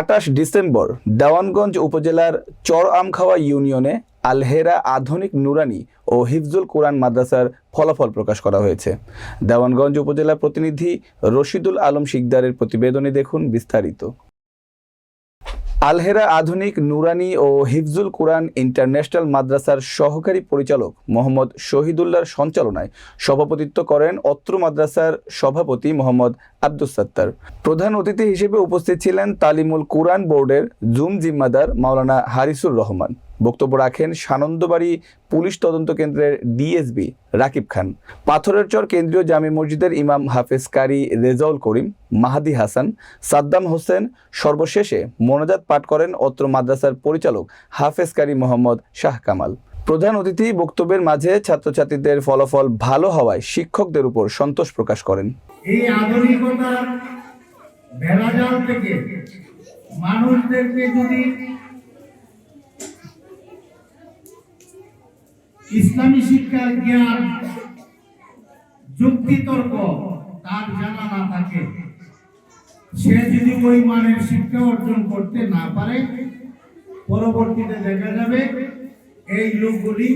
আটাশ ডিসেম্বর দেওয়ানগঞ্জ উপজেলার চর আমখাওয়া ইউনিয়নে আলহেরা আধুনিক নুরানি ও হিফজুল কোরআন মাদ্রাসার ফলাফল প্রকাশ করা হয়েছে। দেওয়ানগঞ্জ উপজেলা প্রতিনিধি রশিদুল আলম শিকদারের প্রতিবেদনে দেখুন বিস্তারিত। আলহেরা আধুনিক নুরানি ও হিফজুল কোরআন ইন্টারন্যাশনাল মাদ্রাসার সহকারী পরিচালক মোহাম্মদ শহীদুল্লাহর সঞ্চালনায় সভাপতিত্ব করেন অত্র মাদ্রাসার সভাপতি মোহাম্মদ আব্দুস সাত্তার। প্রধান অতিথি হিসেবে উপস্থিত ছিলেন তালিমুল কোরআন বোর্ডের জুম জিম্মাদার মাওলানা হারিসুর রহমান। বক্তব্য রাখেন সানন্দবাড়ি পুলিশ তদন্ত কেন্দ্রের ডিএসবি রাকিব খান। পাথরের চর কেন্দ্রীয় জামি মসজিদের ইমাম হাফেজ কারি রেজাউল করিম, মাহাদি হাসান, সাদ্দাম হোসেন, সর্বশেষে মোনাজাত পাঠ করেন অত্র মাদ্রাসার পরিচালক হাফেজ কারি মোহাম্মদ শাহ কামাল। প্রধান অতিথি বক্তব্যের মাঝে ছাত্রছাত্রীদের ফলাফল ভালো হওয়ায় শিক্ষকদের উপর সন্তোষ প্রকাশ করেন। এই আধুনিকতার ভেড়াজাল থেকে মানুষদেরকে যদি ইসলামী শিক্ষার জ্ঞান, যুক্তিতর্ক, তার জানা না থাকে সে যদি ওই মানের শিক্ষা অর্জন করতে না পারে, পরবর্তীতে দেখা যাবে এই লোকগুলি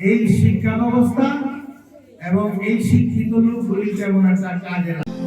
এই শিক্ষা ব্যবস্থা এবং এই শিক্ষিত লোকগুলি যেমন একটা কাজে লাগে।